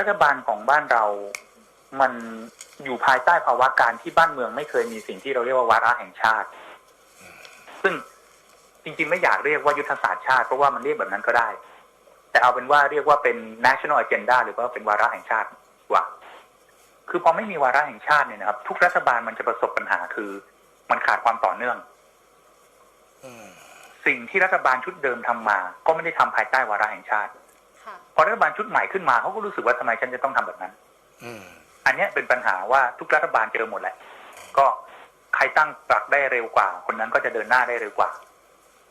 รัฐบาลของบ้านเรา มันอยู่ภายใต้ภาวะการที่บ้านเมืองไม่เคยมีสิ่งที่เราเรียกว่าวาระแห่งชาติ ซึ่งจริงๆ ไม่อยากเรียกว่ายุทธศาสตร์ชาติเพราะว่ามันเรียกแบบนั้นก็ได้ แต่เอาเป็นว่าเรียกว่าเป็น national agenda หรือว่าเป็นวาระแห่งชาติดีกว่า คือพอไม่มีวาระแห่งชาติเนี่ยนะครับ ทุกรัฐบาลมันจะประสบปัญหาคือ มันขาดความต่อเนื่องอืมสิ่งที่รัฐบาลชุดเดิมทำมา ก็ไม่ได้ทำภายใต้วาระแห่งชาติค่ะ พอรัฐบาลชุดใหม่ขึ้นมาเขาก็รู้สึกว่าทำไมฉันจะต้องทำแบบนั้นอืมอันเนี้ยเป็นปัญหาว่าทุกรัฐบาลเจอหมดแหละ ก็ใครตั้งหลักได้เร็วกว่า คนนั้นก็จะเดินหน้าได้เร็วกว่า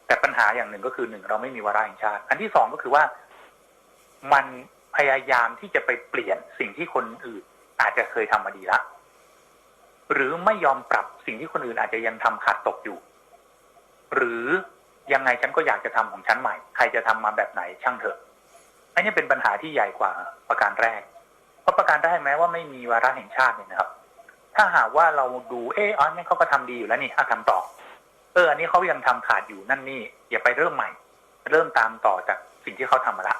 แต่ปัญหาอย่างหนึ่งก็คือหนึ่งเราไม่มีวาระแห่งชาติ อันที่สองก็คือว่ามันพยายามที่จะไปเปลี่ยนสิ่งที่คนอื่นอาจจะเคยทำมาดีละหรือไม่ยอมปรับสิ่งที่คนอื่นอาจจะยังทำขาดตกอยู่ หรือยังไงฉันก็อยากจะทำของฉันใหม่ ใครจะทำมาแบบไหนช่างเถอะ อันนี้เป็นปัญหาที่ใหญ่กว่าประการแรก เพราะประการแรกแม้ว่าไม่มีวาระแห่งชาติเนี่ยนะครับ ถ้าหากว่าเราดูเอออ๋อนี่เขาก็ทำดีอยู่แล้วนี่ถ้าทำต่อ เอออันนี้เขายังทำขาดอยู่นั่นนี่อย่าไปเริ่มใหม่ เริ่มตามต่อจากสิ่งที่เขาทำมาละ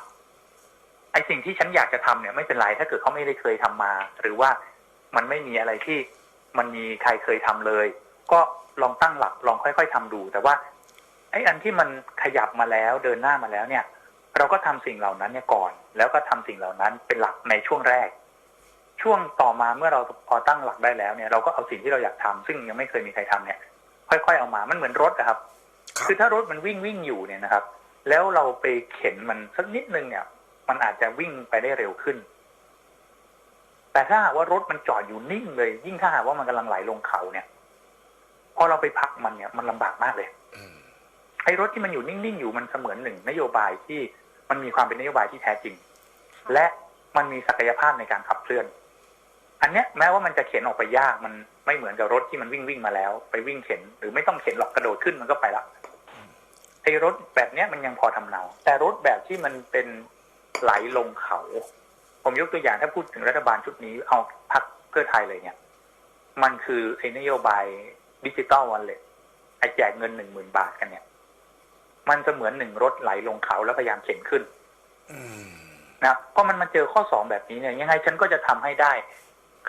ไอสิ่งที่ฉันอยากจะทำเนี่ยไม่เป็นไรถ้าเกิดเขาไม่ได้เคยทำมา หรือว่ามันไม่มีอะไรที่มันมีใครเคยทำเลย ก็ลองตั้งหลักลองค่อย ๆทำดู แต่ว่าไออันที่มันขยับมาแล้วเดินหน้ามาแล้วเนี่ย เราก็ทำสิ่งเหล่านั้นเนี่ยก่อน แล้วก็ทำสิ่งเหล่านั้นเป็นหลักในช่วงแรก ช่วงต่อมาเมื่อเราพอตั้งหลักได้แล้วเนี่ยเราก็เอาสิ่งที่เราอยากทำซึ่งยังไม่เคยมีใครทำเนี่ย ค่อยๆเอามามันเหมือนรถนะครับครับ คือถ้ารถมันวิ่งวิ่งอยู่เนี่ยนะครับ แล้วเราไปเข็นมันสักนิดนึงเนี่ย มันอาจจะวิ่งไปได้เร็วขึ้น แต่ถ้าหากว่ารถมันจอดอยู่นิ่งเลย ยิ่งถ้าหากว่ามันกำลังไหลลงเขาเนี่ย พอเราไปพักมันเนี่ย มันลำบากมากเลย อืมไอ้รถที่มันอยู่นิ่งๆอยู่มันเสมือนหนึ่งนโยบายที่มันมีความเป็นนโยบายที่แท้จริง และมันมีศักยภาพในการขับเคลื่อน อันเนี้ยแม้ว่ามันจะเข็นออกไปยากมันไม่เหมือนกับรถที่มันวิ่งวิ่งมาแล้ว ไปวิ่งเข็น หรือไม่ต้องเข็นหรอกกระโดดขึ้นมันก็ไปละไอ้รถแบบเนี้ยมันยังพอทำเนาแต่รถแบบที่มันเป็นไหลลงเขา ผมยกตัวอย่างถ้าพูดถึงรัฐบาลชุดนี้เอาพักเพื่อไทยเลยเนี่ย มันคือไอ้นโยบายดิจิตอลวันเลยไอ้แจกเงินหนึ่งหมื่นบาทกันเนี่ย มันจะเหมือนหนึ่งรถไหลลงเขาแล้วพยายามเข็นขึ้นอืมนะเพราะมันมาเจอข้อสองแบบนี้เนี่ย ยังไงฉันก็จะทำให้ได้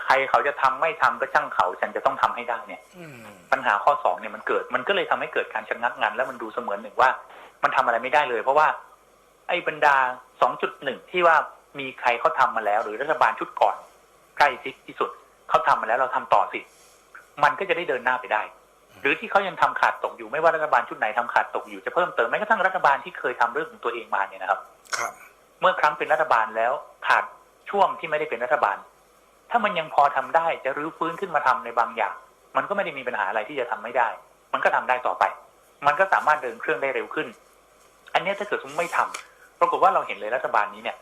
ใครเขาจะทำไม่ทำก็ช่างเขา ฉันจะต้องทำให้ได้เนี่ยอืมปัญหาข้อสองเนี่ยมันเกิด มันก็เลยทำให้เกิดการชะงักงันแล้วมันดูเสมือนหนึ่งว่า มันทำอะไรไม่ได้เลย เพราะว่า ไอ้บรรดาสองจุดหนึ่งที่ว่ามีใครเขาทำมาแล้ว หรือรัฐบาลชุดก่อน ใกล้ชิดที่สุดเขาทำมาแล้วเราทำต่อสิ มันก็จะได้เดินหน้าไปได้ หรือที่เขายังทำขาดตกอยู่ไม่ว่ารัฐบาลชุดไหนทำขาดตกอยู่จะเพิ่มเติมแม้กระทั่งรัฐบาลที่เคยทำเรื่องของตัวเองมาเนี่ยนะครับ ครับ เมื่อครั้งเป็นรัฐบาลแล้วขาดช่วงที่ไม่ได้เป็นรัฐบาล ถ้ามันยังพอทำได้จะรื้อฟื้นขึ้นมาทำในบางอย่าง มันก็ไม่ได้มีปัญหาอะไรที่จะทำไม่ได้ มันก็ทำได้ต่อไป มันก็สามารถเดินเครื่องได้เร็วขึ้น อันเนี้ยถ้าเกิดสมมติไม่ทำปรากฏว่าเราเห็นเลยรัฐบาลนี้เนี่ย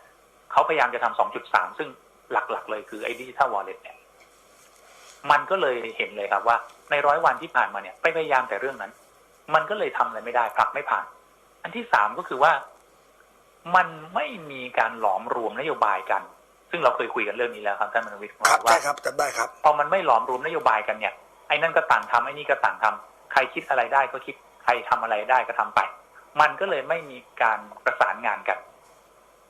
เขาพยายามจะทำ2.3 ซึ่งหลักๆ เลยคือไอ้ดิจิทัลวอลเล็ตเนี่ย มันก็เลยเห็นเลยครับว่า ในร้อยวันที่ผ่านมาเนี่ยไปพยายามแต่เรื่องนั้น มันก็เลยทำอะไรไม่ได้ผลักไม่ผ่าน อันที่สามก็คือว่า มันไม่มีการหลอมรวมนโยบายกัน ซึ่งเราเคยคุยกันเรื่องนี้แล้วครับท่านมนวิทย์ครับว่าได้ครับจำได้ครับพอมันไม่หลอมรวมนโยบายกันเนี่ยไอ้นั่นก็ต่างทำไอ้นี่ก็ต่างทำใครคิดอะไรได้ก็คิดใครทำอะไรได้ก็ทำไป มันก็เลยไม่มีการประสานงานกัน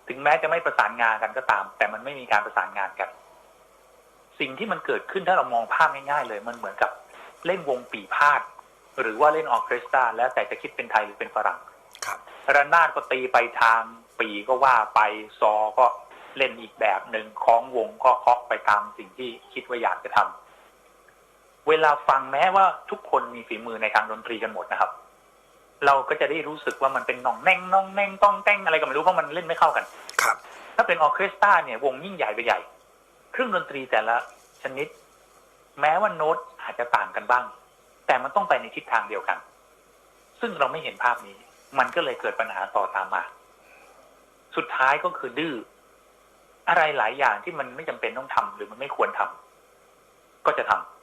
ถึงแม้จะไม่ประสานงานกันก็ตาม แต่มันไม่มีการประสานงานกัน สิ่งที่มันเกิดขึ้นถ้าเรามองภาพง่ายๆ เลยมันเหมือนกับเล่นวงปีพาดหรือว่าเล่นออร์เคสตราแล้วแต่จะคิดเป็นไทยหรือเป็นฝรั่งครับระนาดก็ตีไปทางปีก็ว่าไปซอก็เล่นอีกแบบหนึ่งคล้องวงก็เคาะไปตามสิ่งที่คิดว่าอยากจะทำเวลาฟังแม้ว่าทุกคนมีฝีมือในทางดนตรีกันหมดนะครับ เราก็จะได้รู้สึกว่ามันเป็นน่องแน่งน่องแน่งต้องแต้งอะไรก็ไม่รู้เพราะมันเล่นไม่เข้ากันครับ ถ้าเป็นออร์เคสตราเนี่ยวงยิ่งใหญ่ไปใหญ่ เครื่องดนตรีแต่ละชนิด แม้ว่าโน้ตอาจจะต่างกันบ้าง แต่มันต้องไปในทิศทางเดียวกัน ซึ่งเราไม่เห็นภาพนี้ มันก็เลยเกิดปัญหาต่อตามมา สุดท้ายก็คือดื้ออะไรหลายอย่างที่มันไม่จำเป็นต้องทำหรือมันไม่ควรทำก็จะทำ